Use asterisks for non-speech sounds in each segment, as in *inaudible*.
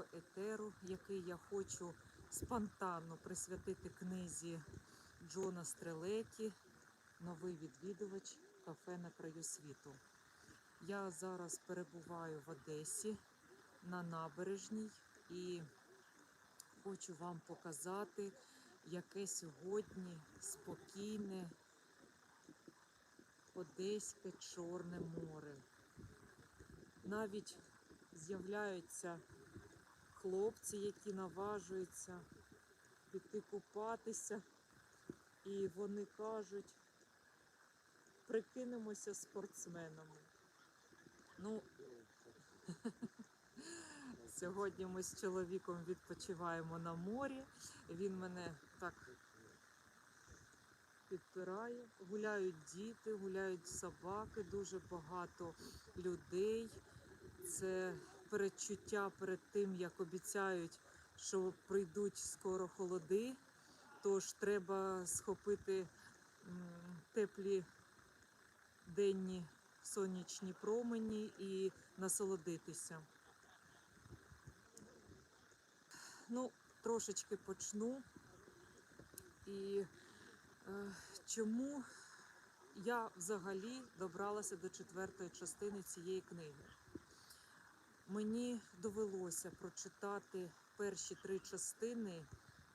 етеру, який я хочу спонтанно присвятити книзі Джона Стрелеті Новий відвідувач кафе на краю світу. Я зараз перебуваю в Одесі на набережній і хочу вам показати, яке сьогодні спокійне Одеське Чорне море. Навіть з'являються хлопці, які наважуються піти купатися, і вони кажуть, прикинемося спортсменами. Ну, *laughs* сьогодні ми з чоловіком відпочиваємо на морі. Він мене так підпирає. Гуляють діти, гуляють собаки, дуже багато людей. Це передчуття перед тим, як обіцяють, що прийдуть скоро холоди. Тож треба схопити теплі денні сонячні промені і насолодитися. Ну, трошечки почну. І е, чому я взагалі добралася до четвертої частини цієї книги? Мені довелося прочитати перші три частини,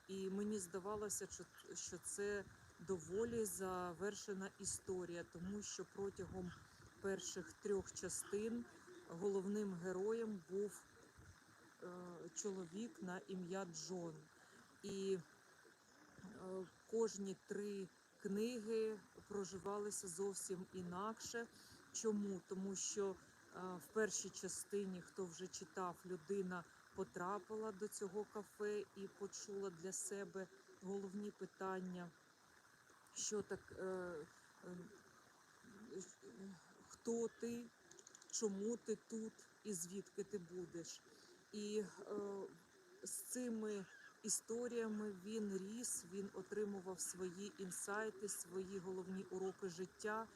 і мені здавалося, що- це доволі завершена історія, тому що протягом перших трьох частин головним героєм був е, чоловік на ім'я Джон. І е, кожні три книги проживалися зовсім інакше. Чому? Тому що в першій частині, хто вже читав, людина потрапила до цього кафе і почула для себе головні питання, що так, е, е, хто ти, чому ти тут і звідки ти будеш. І е, з цими історіями він ріс, він отримував свої інсайти, свої головні уроки життя.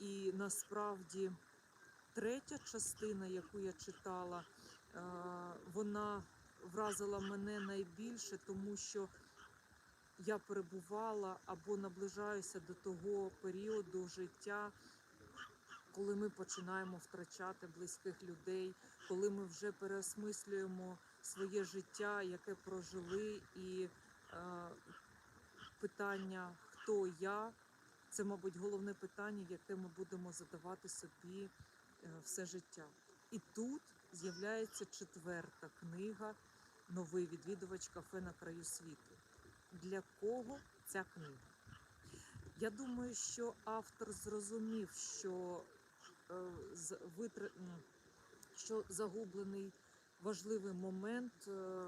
І насправді третя частина, яку я читала, е, вона вразила мене найбільше, тому що я перебувала або наближаюся до того періоду життя, коли ми починаємо втрачати близьких людей, коли ми вже переосмислюємо своє життя, яке прожили, і е, питання, хто я, це, мабуть, головне питання, яке ми будемо задавати собі все життя. І тут з'являється четверта книга Новий відвідувач кафе на краю світу. Для кого ця книга? Я думаю, що автор зрозумів, що, е, що загублений важливий момент е,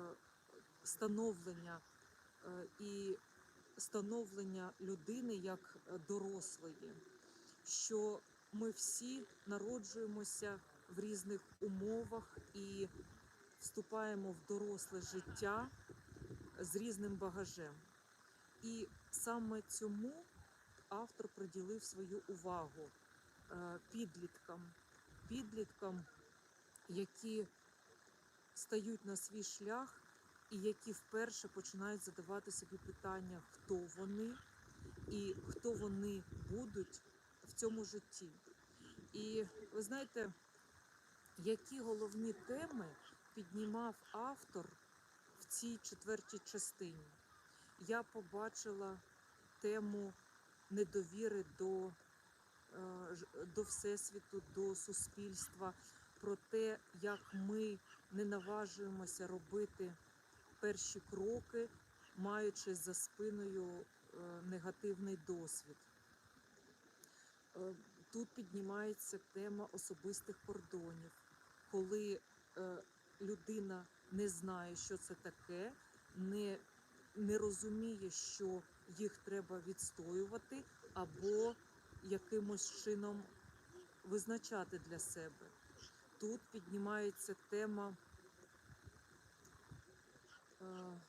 становлення е, і становлення людини як е, дорослої, що ми всі народжуємося в різних умовах і вступаємо в доросле життя з різним багажем. І саме цьому автор приділив свою увагу е, підліткам, підліткам, які стають на свій шлях і які вперше починають задавати собі питання, хто вони і хто вони будуть цьому житті. І ви знаєте, які головні теми піднімав автор в цій четвертій частині? Я побачила тему недовіри до, е, до Всесвіту, до суспільства, про те, як ми не наважуємося робити перші кроки, маючи за спиною е, негативний досвід. Е, Тут піднімається тема особистих кордонів, коли е, людина не знає, що це таке, не, не розуміє, що їх треба відстоювати, або якимось чином визначати для себе. Тут піднімається тема, е,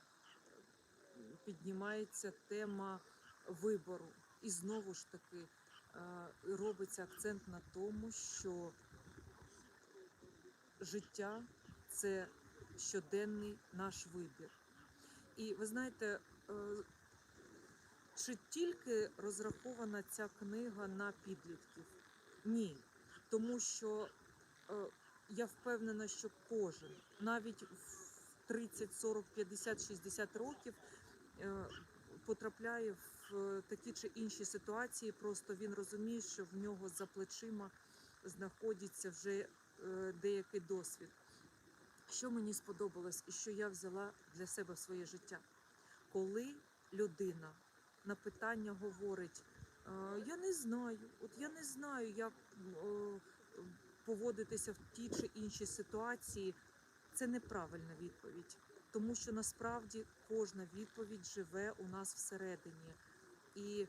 піднімається тема вибору. І знову ж таки робиться акцент на тому, що життя це щоденний наш вибір. І ви знаєте, е, чи тільки розрахована ця книга на підлітків? Ні. Тому що е, я впевнена, що кожен, навіть в 30, 40, 50, 60 років, е, потрапляє в е, такі чи інші ситуації. Просто він розуміє, що в нього за плечима знаходиться вже е, деякий досвід. Що мені сподобалось і що я взяла для себе в своє життя? Коли людина на питання говорить: «Е, Я не знаю, от я не знаю, як поводитися в тій чи іншій ситуації, це неправильна відповідь. Тому що насправді кожна відповідь живе у нас всередині. І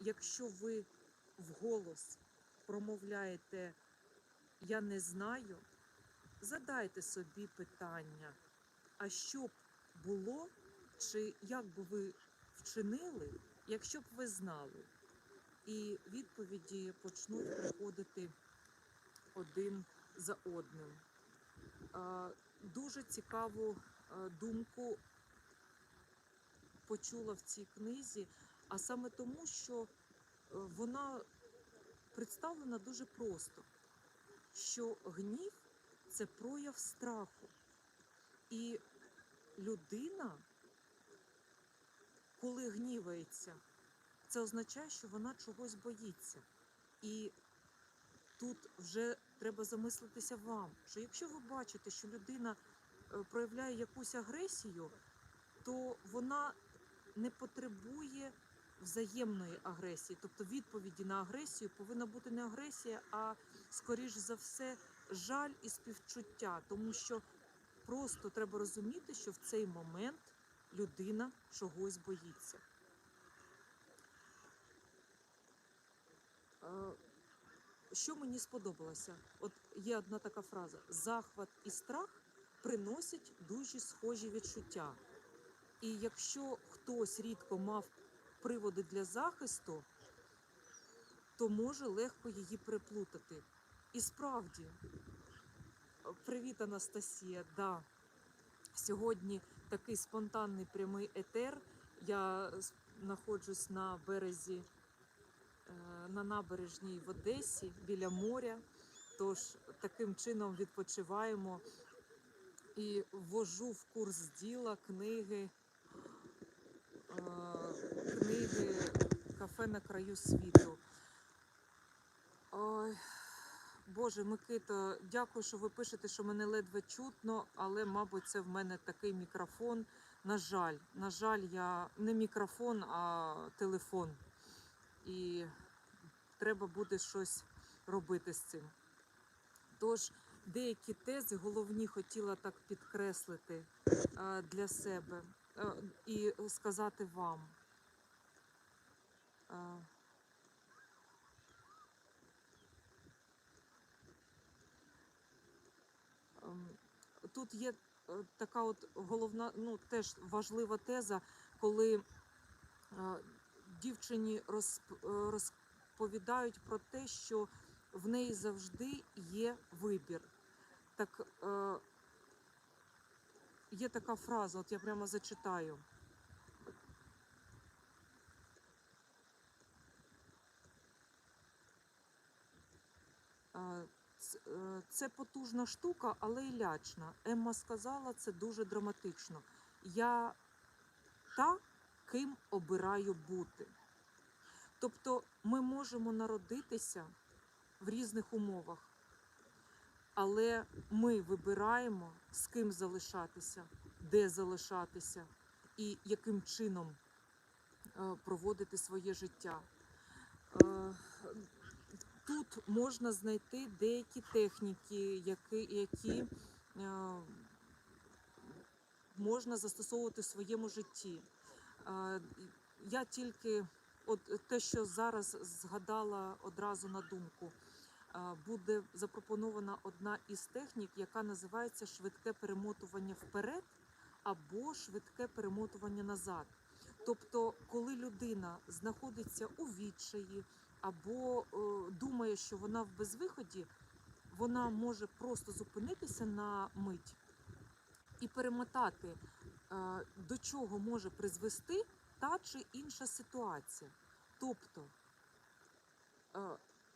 якщо ви вголос промовляєте Я не знаю, задайте собі питання, а що б було, чи як би ви вчинили, якщо б ви знали? І відповіді почнуть приходити один за одним. Дуже цікаву а, думку почула в цій книзі, а саме тому, що е, вона представлена дуже просто, що гнів це прояв страху. І людина, коли гнівається, це означає, що вона чогось боїться. І тут вже треба замислитися вам, що якщо ви бачите, що людина е, проявляє якусь агресію, то вона не потребує взаємної агресії. Тобто відповіді на агресію повинна бути не агресія, а скоріш за все жаль і співчуття, тому що просто треба розуміти, що в цей момент людина чогось боїться. Е, Що мені сподобалося? От є одна така фраза: захват і страх приносять дуже схожі відчуття. І якщо хтось рідко мав приводи для захисту, то може легко її приплутати. І справді, Е, привіт, Анастасія. Да. Сьогодні такий спонтанний прямий етер. Я знаходжусь на березі, е, на набережній в Одесі біля моря. Тож таким чином відпочиваємо і ввожу в курс діла книги, книги Кафе на краю світу. Ой, Боже, Микита, дякую, що ви пишете, що мене ледве чутно, але, мабуть, це в мене такий мікрофон. На жаль, на жаль, я не мікрофон, а телефон. І треба буде щось робити з цим. Тож, деякі тези головні хотіла так підкреслити е, для себе е, і сказати вам. Е, ем, Тут є така от головна, ну теж важлива теза, коли дівчині розп- розповідають про те, що в неї завжди є вибір. Так е, є така фраза, от я прямо зачитаю. Е, е, Це потужна штука, але й лячна. Емма сказала це дуже драматично. Я та, ким обираю бути. Тобто ми можемо народитися в різних умовах, але ми вибираємо, з ким залишатися, де залишатися і яким чином е, проводити своє життя. Е, Тут можна знайти деякі техніки, які, які е, можна застосовувати в своєму житті. Я тільки от те, що зараз згадала одразу на думку, буде запропонована одна із технік, яка називається швидке перемотування вперед або швидке перемотування назад. Тобто, коли людина знаходиться у відчаї або е, думає, що вона в безвиході, вона може просто зупинитися на мить і перемотати, е, до чого може призвести та чи інша ситуація. Тобто е,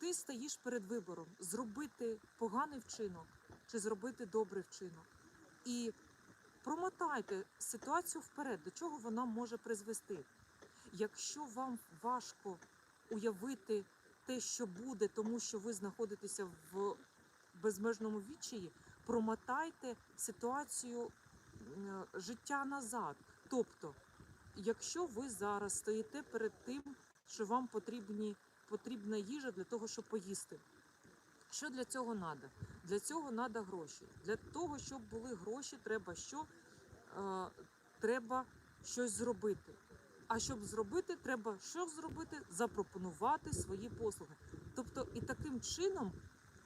ти стоїш перед вибором зробити поганий вчинок чи зробити добрий вчинок. І промотайте ситуацію вперед, до чого вона може призвести. Якщо вам важко уявити те, що буде, тому що ви знаходитеся в безмежному відчаї, промотайте ситуацію життя назад. Тобто, якщо ви зараз стоїте перед тим, що вам потрібні, потрібна їжа для того, щоб поїсти. Що для цього треба? Для цього треба гроші. Для того, щоб були гроші, треба що? Е, треба щось зробити. А щоб зробити, треба що зробити? Запропонувати свої послуги. Тобто і таким чином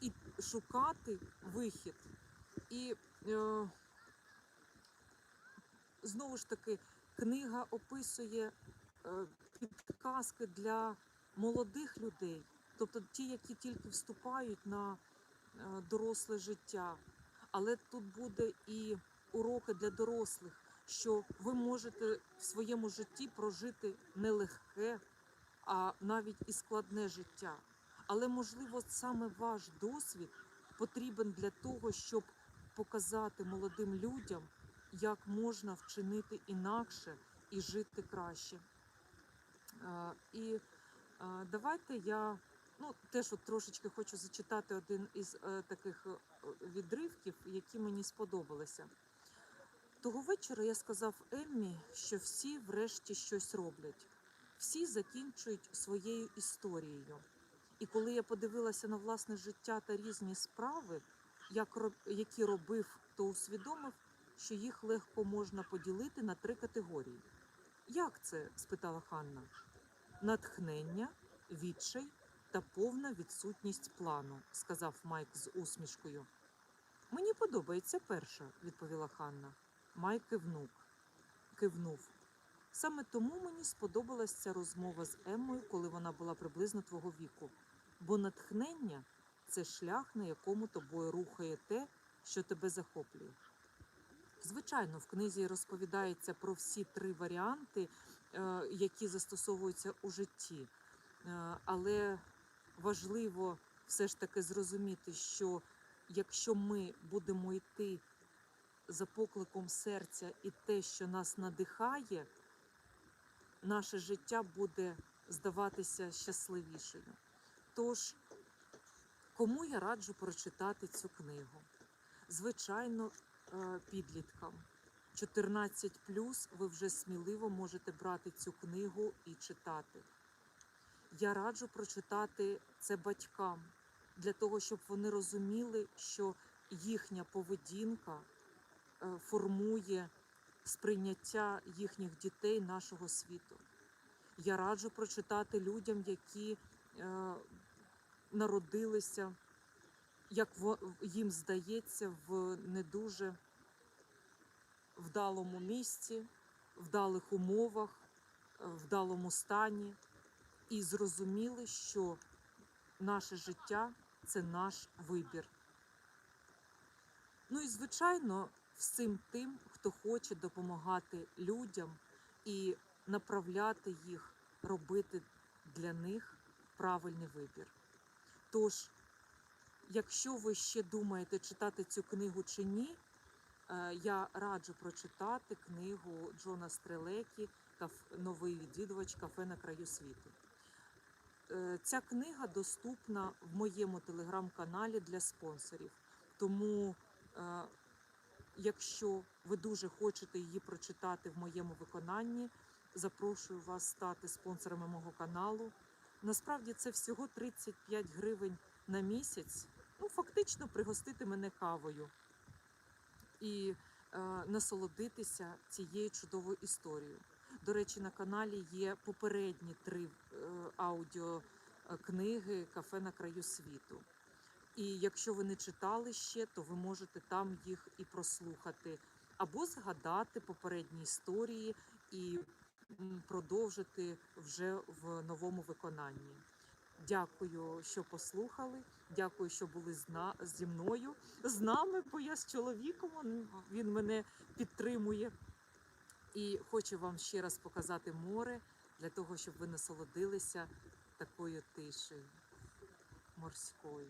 і шукати вихід. І е, знову ж таки, книга описує е, підказки для молодих людей, тобто ті, які тільки вступають на е, доросле життя. Але тут буде і уроки для дорослих, що ви можете в своєму житті прожити не легке, а навіть і складне життя. Але можливо саме ваш досвід потрібен для того, щоб показати молодим людям, як можна вчинити інакше і жити краще. Е, І давайте я ну, теж от трошечки хочу зачитати один із е, таких е, відривків, які мені сподобалися. Того вечора я сказав Еммі, що всі врешті щось роблять, всі закінчують своєю історією. І коли я подивилася на власне життя та різні справи, як, які робив, то усвідомив, що їх легко можна поділити на три категорії. Як це? спитала Ханна. Натхнення, відчай та повна відсутність плану, сказав Майк з усмішкою. Мені подобається перша, відповіла Ханна. Майк кивнув. кивнув. Саме тому мені сподобалась ця розмова з Еммою, коли вона була приблизно твого віку. Бо натхнення це шлях, на якому тобою рухає те, що тебе захоплює. Звичайно, в книзі розповідається про всі три варіанти, які застосовуються у житті. Е, Але важливо все ж таки зрозуміти, що якщо ми будемо йти за покликом серця і те, що нас надихає, наше життя буде здаватися щасливішою. Тож, кому я раджу прочитати цю книгу? Звичайно, е, підліткам. 14 ви вже сміливо можете брати цю книгу і читати. Я раджу прочитати це батькам для того, щоб вони розуміли, що їхня поведінка е, формує сприйняття їхніх дітей нашого світу. Я раджу прочитати людям, які е, народилися, як їм здається, в не дуже вдалому місці, вдалих умовах, е, вдалому стані, і зрозуміли, що наше життя це наш вибір. Ну і звичайно, всім тим, хто хоче допомагати людям і направляти їх робити для них правильний вибір. Тож, якщо ви ще думаєте, читати цю книгу чи ні, я раджу прочитати книгу Джона Стрелекі «Каф- Новий відвідувач кафе на краю світу. Е, Ця книга доступна в моєму телеграм-каналі для спонсорів. Тому, е, якщо ви дуже хочете її прочитати в моєму виконанні, запрошую вас стати спонсорами мого каналу. Насправді це всього 35 гривень на місяць. Ну, фактично пригостити мене кавою і е, насолодитися цією чудовою історією. До речі, на каналі є попередні три е, аудіокниги Кафе на краю світу. І якщо ви не читали ще, то ви можете там їх і прослухати, або згадати попередні історії і продовжити вже в новому виконанні. Дякую, що послухали. Дякую, що були зна- зі мною, з нами, бо я з чоловіком. Він мене підтримує. І хочу вам ще раз показати море для того, щоб ви насолодилися такою тишею морською.